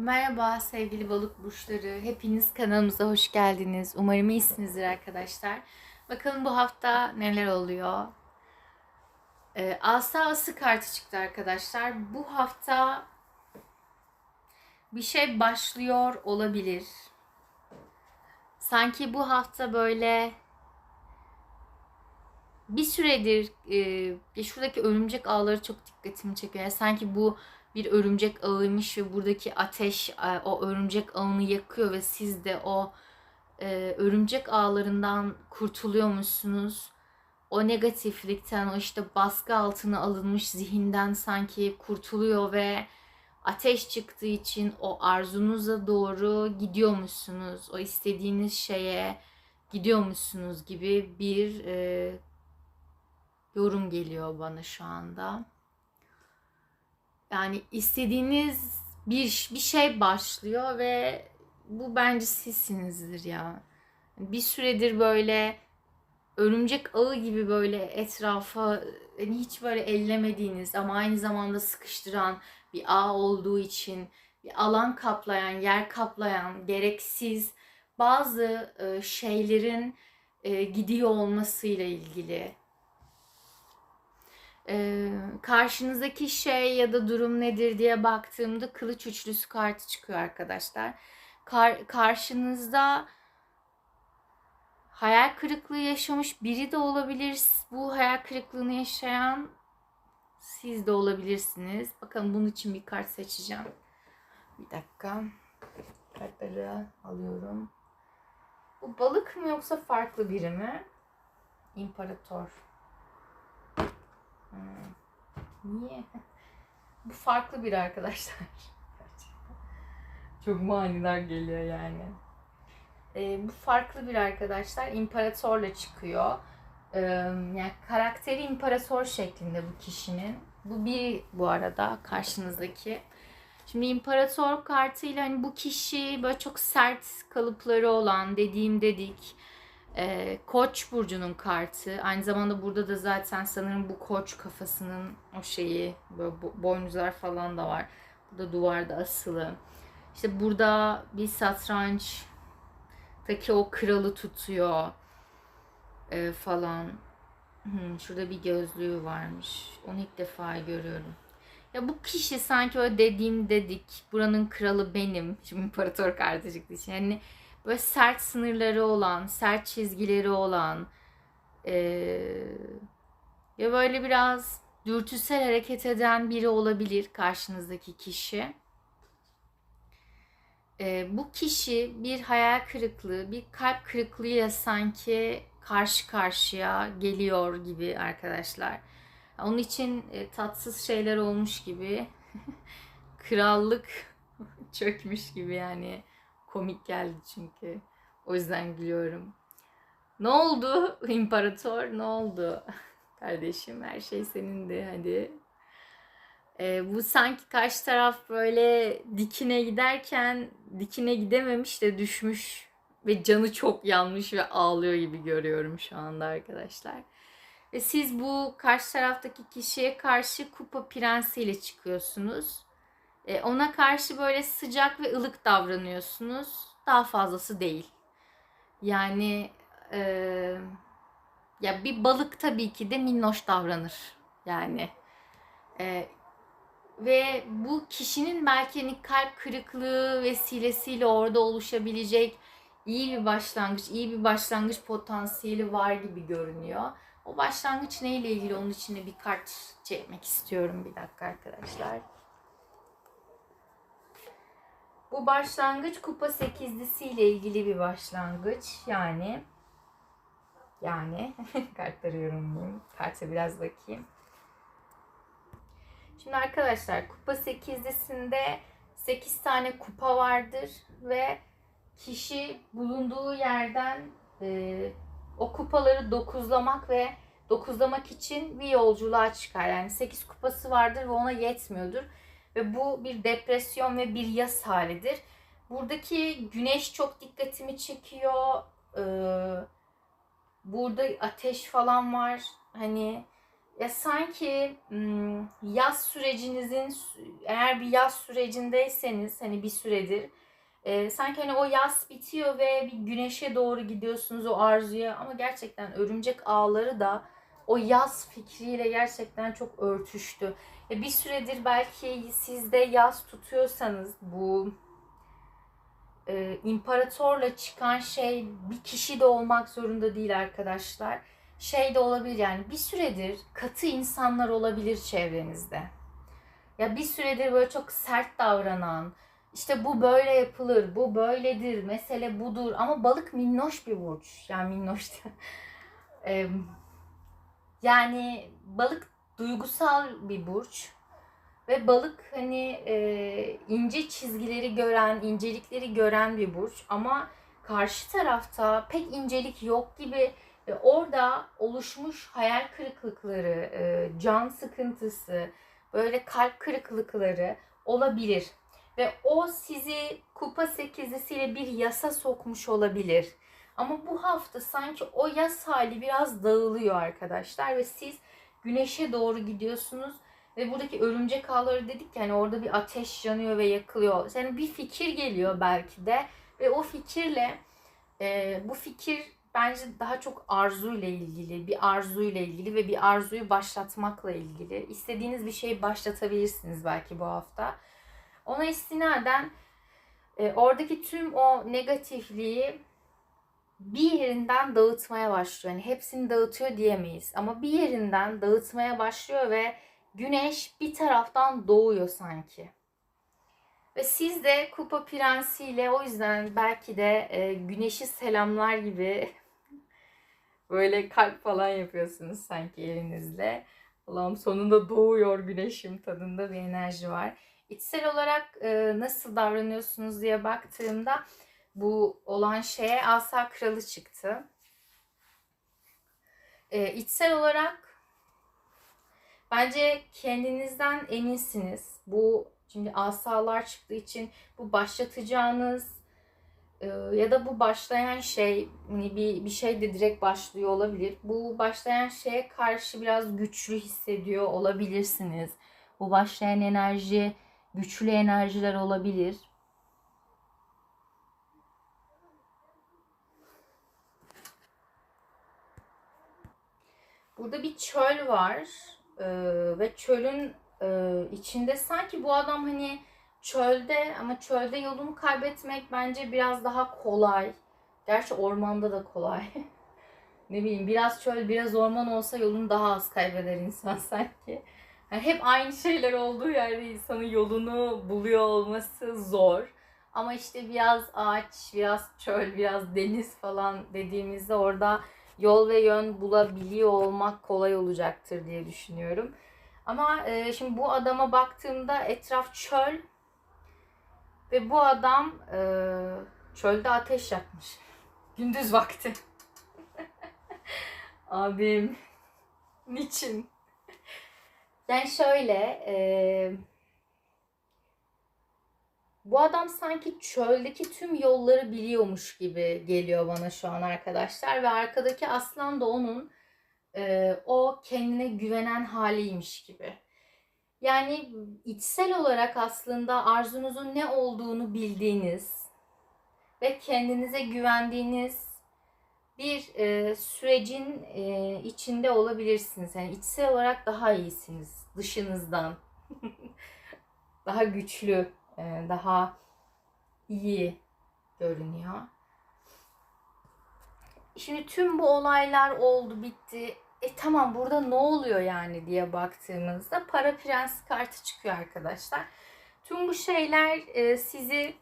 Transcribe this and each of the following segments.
Merhaba sevgili balık burçları. Hepiniz kanalımıza hoş geldiniz. Umarım iyisinizdir arkadaşlar. Bakalım bu hafta neler oluyor. Ee, Asa Ası kartı çıktı arkadaşlar. Bu hafta bir şey başlıyor olabilir. Sanki bu hafta böyle bir süredir e, şuradaki örümcek ağları çok dikkatimi çekiyor. Yani sanki bu bir örümcek ağıymış ve buradaki ateş e, o örümcek ağını yakıyor ve siz de o e, örümcek ağlarından kurtuluyormuşsunuz. O negatiflikten, o işte baskı altına alınmış zihinden sanki kurtuluyor ve ateş çıktığı için o arzunuza doğru gidiyormuşsunuz. O istediğiniz şeye gidiyormuşsunuz gibi bir e, yorum geliyor bana şu anda. Yani istediğiniz bir bir şey başlıyor ve bu bence sizsinizdir ya. Bir süredir böyle örümcek ağı gibi böyle etrafa hani hiç böyle ellemediğiniz ama aynı zamanda sıkıştıran bir ağ olduğu için bir alan kaplayan, yer kaplayan, gereksiz bazı e, şeylerin e, gidiyor olmasıyla ilgili ee, karşınızdaki şey ya da durum nedir diye baktığımda kılıç üçlüsü kartı çıkıyor arkadaşlar. Kar, karşınızda hayal kırıklığı yaşamış biri de olabilir. Bu hayal kırıklığını yaşayan siz de olabilirsiniz. Bakın bunun için bir kart seçeceğim. Bir dakika. Kartları alıyorum. Bu balık mı yoksa farklı biri mi? İmparator. Niye? Bu farklı bir arkadaşlar. Çok manidar geliyor yani. Ee, bu farklı bir arkadaşlar. İmparatorla çıkıyor. Ee, yani karakteri imparator şeklinde bu kişinin. Bu bir bu arada karşınızdaki. Şimdi imparator kartıyla hani bu kişi böyle çok sert kalıpları olan dediğim dedik e, Koç burcunun kartı. Aynı zamanda burada da zaten sanırım bu Koç kafasının o şeyi böyle boynuzlar falan da var. Burada duvarda asılı. İşte burada bir satranç taki o kralı tutuyor e, falan. Hmm, şurada bir gözlüğü varmış. Onu ilk defa görüyorum. Ya bu kişi sanki öyle dediğim dedik. Buranın kralı benim. Şimdi imparator kartı çıktı. Yani böyle sert sınırları olan, sert çizgileri olan ee, ya böyle biraz dürtüsel hareket eden biri olabilir karşınızdaki kişi. Ee, bu kişi bir hayal kırıklığı, bir kalp kırıklığıyla sanki karşı karşıya geliyor gibi arkadaşlar. Onun için e, tatsız şeyler olmuş gibi. Krallık çökmüş gibi yani komik geldi çünkü. O yüzden gülüyorum. Ne oldu imparator? Ne oldu? Kardeşim her şey senindi hadi. Ee, bu sanki karşı taraf böyle dikine giderken dikine gidememiş de düşmüş ve canı çok yanmış ve ağlıyor gibi görüyorum şu anda arkadaşlar. Ve siz bu karşı taraftaki kişiye karşı kupa prensiyle çıkıyorsunuz. E, ona karşı böyle sıcak ve ılık davranıyorsunuz. Daha fazlası değil. Yani e, ya bir balık tabii ki de minnoş davranır. Yani e, ve bu kişinin belki hani kalp kırıklığı vesilesiyle orada oluşabilecek iyi bir başlangıç, iyi bir başlangıç potansiyeli var gibi görünüyor. O başlangıç neyle ilgili onun için bir kart çekmek istiyorum bir dakika arkadaşlar. Bu başlangıç kupa sekizlisi ile ilgili bir başlangıç. Yani yani kartları yorumlayayım. Karta biraz bakayım. Şimdi arkadaşlar kupa sekizlisinde 8 tane kupa vardır ve kişi bulunduğu yerden e, o kupaları dokuzlamak ve dokuzlamak için bir yolculuğa çıkar. Yani 8 kupası vardır ve ona yetmiyordur ve bu bir depresyon ve bir yas halidir. Buradaki güneş çok dikkatimi çekiyor. Ee, burada ateş falan var. Hani Ya sanki hmm, yaz sürecinizin eğer bir yaz sürecindeyseniz hani bir süredir e, sanki hani o yaz bitiyor ve bir güneşe doğru gidiyorsunuz o arzuya ama gerçekten örümcek ağları da o yaz fikriyle gerçekten çok örtüştü. E, bir süredir belki sizde yaz tutuyorsanız bu e, imparatorla çıkan şey bir kişi de olmak zorunda değil arkadaşlar. Şey de olabilir yani bir süredir katı insanlar olabilir çevrenizde. Ya bir süredir böyle çok sert davranan, işte bu böyle yapılır, bu böyledir, mesele budur. Ama balık minnoş bir burç. Yani minnoş ee, yani balık duygusal bir burç. Ve balık hani e, ince çizgileri gören, incelikleri gören bir burç. Ama karşı tarafta pek incelik yok gibi e, orada oluşmuş hayal kırıklıkları, e, can sıkıntısı, böyle kalp kırıklıkları olabilir. Ve o sizi kupa sekizlisiyle bir yasa sokmuş olabilir. Ama bu hafta sanki o yas hali biraz dağılıyor arkadaşlar ve siz güneşe doğru gidiyorsunuz ve buradaki örümcek ağları dedik yani orada bir ateş yanıyor ve yakılıyor. Yani bir fikir geliyor belki de ve o fikirle e, bu fikir bence daha çok arzuyla ilgili, bir arzuyla ilgili ve bir arzuyu başlatmakla ilgili. İstediğiniz bir şeyi başlatabilirsiniz belki bu hafta. Ona istinaden e, oradaki tüm o negatifliği bir yerinden dağıtmaya başlıyor. Yani hepsini dağıtıyor diyemeyiz. Ama bir yerinden dağıtmaya başlıyor ve güneş bir taraftan doğuyor sanki. Ve siz de kupa prensiyle o yüzden belki de e, güneşi selamlar gibi böyle kalp falan yapıyorsunuz sanki elinizle. Allah'ım sonunda doğuyor güneşim tadında bir enerji var. İçsel olarak e, nasıl davranıyorsunuz diye baktığımda bu olan şeye asa kralı çıktı. E, içsel olarak bence kendinizden eminsiniz. Bu şimdi asalar çıktığı için bu başlatacağınız e, ya da bu başlayan şey hani bir, bir şey de direkt başlıyor olabilir. Bu başlayan şeye karşı biraz güçlü hissediyor olabilirsiniz. Bu başlayan enerji güçlü enerjiler olabilir. Burada bir çöl var ee, ve çölün e, içinde sanki bu adam hani çölde ama çölde yolunu kaybetmek bence biraz daha kolay. Gerçi ormanda da kolay. ne bileyim biraz çöl biraz orman olsa yolunu daha az kaybeder insan sanki. Yani hep aynı şeyler olduğu yerde insanın yolunu buluyor olması zor. Ama işte biraz ağaç, biraz çöl, biraz deniz falan dediğimizde orada yol ve yön bulabiliyor olmak kolay olacaktır diye düşünüyorum. Ama e, şimdi bu adama baktığımda etraf çöl ve bu adam e, çölde ateş yakmış. Gündüz vakti. Abim niçin? Yani şöyle e, bu adam sanki çöldeki tüm yolları biliyormuş gibi geliyor bana şu an arkadaşlar ve arkadaki aslan da onun e, o kendine güvenen haliymiş gibi. Yani içsel olarak aslında arzunuzun ne olduğunu bildiğiniz ve kendinize güvendiğiniz bir e, sürecin e, içinde olabilirsiniz. Yani içsel olarak daha iyisiniz dışınızdan. daha güçlü, daha iyi görünüyor. Şimdi tüm bu olaylar oldu, bitti. E tamam burada ne oluyor yani diye baktığımızda para prens kartı çıkıyor arkadaşlar. Tüm bu şeyler e, sizi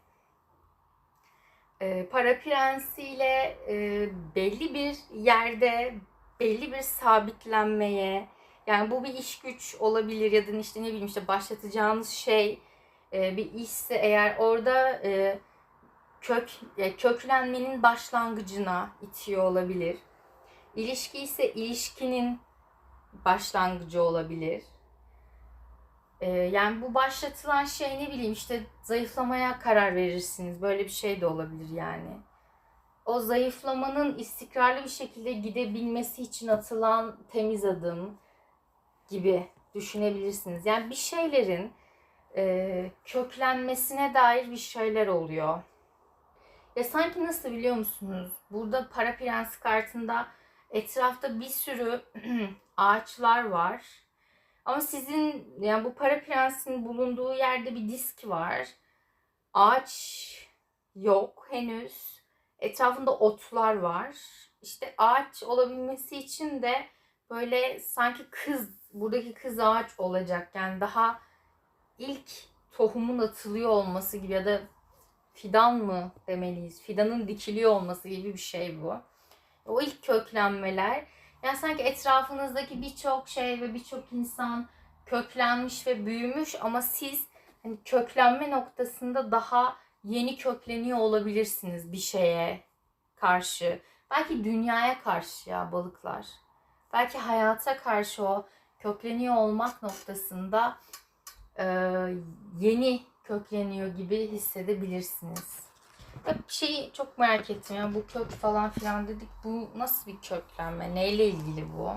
e, para prensiyle e, belli bir yerde belli bir sabitlenmeye yani bu bir iş güç olabilir ya da işte ne bileyim işte başlatacağınız şey e, bir işse eğer orada e, kök e, köklenmenin başlangıcına itiyor olabilir. İlişki ise ilişkinin başlangıcı olabilir. Ee, yani bu başlatılan şey ne bileyim işte zayıflamaya karar verirsiniz. Böyle bir şey de olabilir yani. O zayıflamanın istikrarlı bir şekilde gidebilmesi için atılan temiz adım. gibi düşünebilirsiniz. Yani bir şeylerin e, köklenmesine dair bir şeyler oluyor. Ya sanki nasıl biliyor musunuz? Burada para prensi kartında etrafta bir sürü ağaçlar var. Ama sizin yani bu para prensinin bulunduğu yerde bir disk var. Ağaç yok henüz. Etrafında otlar var. İşte ağaç olabilmesi için de böyle sanki kız, buradaki kız ağaç olacak. Yani daha ilk tohumun atılıyor olması gibi ya da fidan mı demeliyiz? Fidanın dikiliyor olması gibi bir şey bu. O ilk köklenmeler. Yani sanki etrafınızdaki birçok şey ve birçok insan köklenmiş ve büyümüş ama siz hani köklenme noktasında daha yeni kökleniyor olabilirsiniz bir şeye karşı. Belki dünyaya karşı ya balıklar. Belki hayata karşı o kökleniyor olmak noktasında e, yeni kökleniyor gibi hissedebilirsiniz. Ya bir şeyi çok merak ettim ya bu kök falan filan dedik. Bu nasıl bir köklenme? Neyle ilgili bu?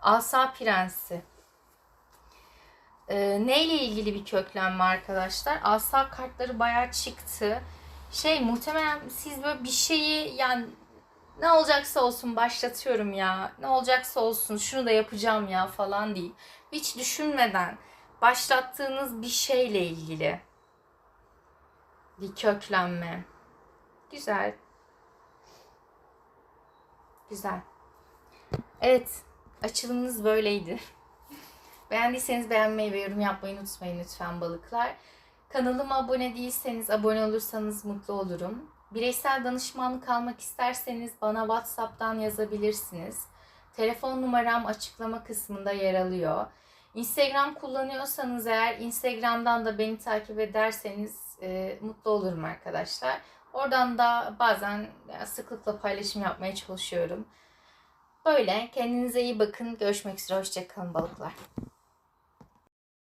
Asa Prensi. Ee, neyle ilgili bir köklenme arkadaşlar? Asa kartları bayağı çıktı. Şey muhtemelen siz böyle bir şeyi yani ne olacaksa olsun başlatıyorum ya. Ne olacaksa olsun şunu da yapacağım ya falan değil. Hiç düşünmeden başlattığınız bir şeyle ilgili bir köklenme. Güzel. Güzel. Evet, açılımınız böyleydi. Beğendiyseniz beğenmeyi ve yorum yapmayı unutmayın lütfen balıklar. Kanalıma abone değilseniz abone olursanız mutlu olurum. Bireysel danışmanlık almak isterseniz bana WhatsApp'tan yazabilirsiniz. Telefon numaram açıklama kısmında yer alıyor. Instagram kullanıyorsanız eğer Instagram'dan da beni takip ederseniz e, mutlu olurum arkadaşlar. Oradan da bazen e, sıklıkla paylaşım yapmaya çalışıyorum. Böyle kendinize iyi bakın. Görüşmek üzere. Hoşçakalın balıklar.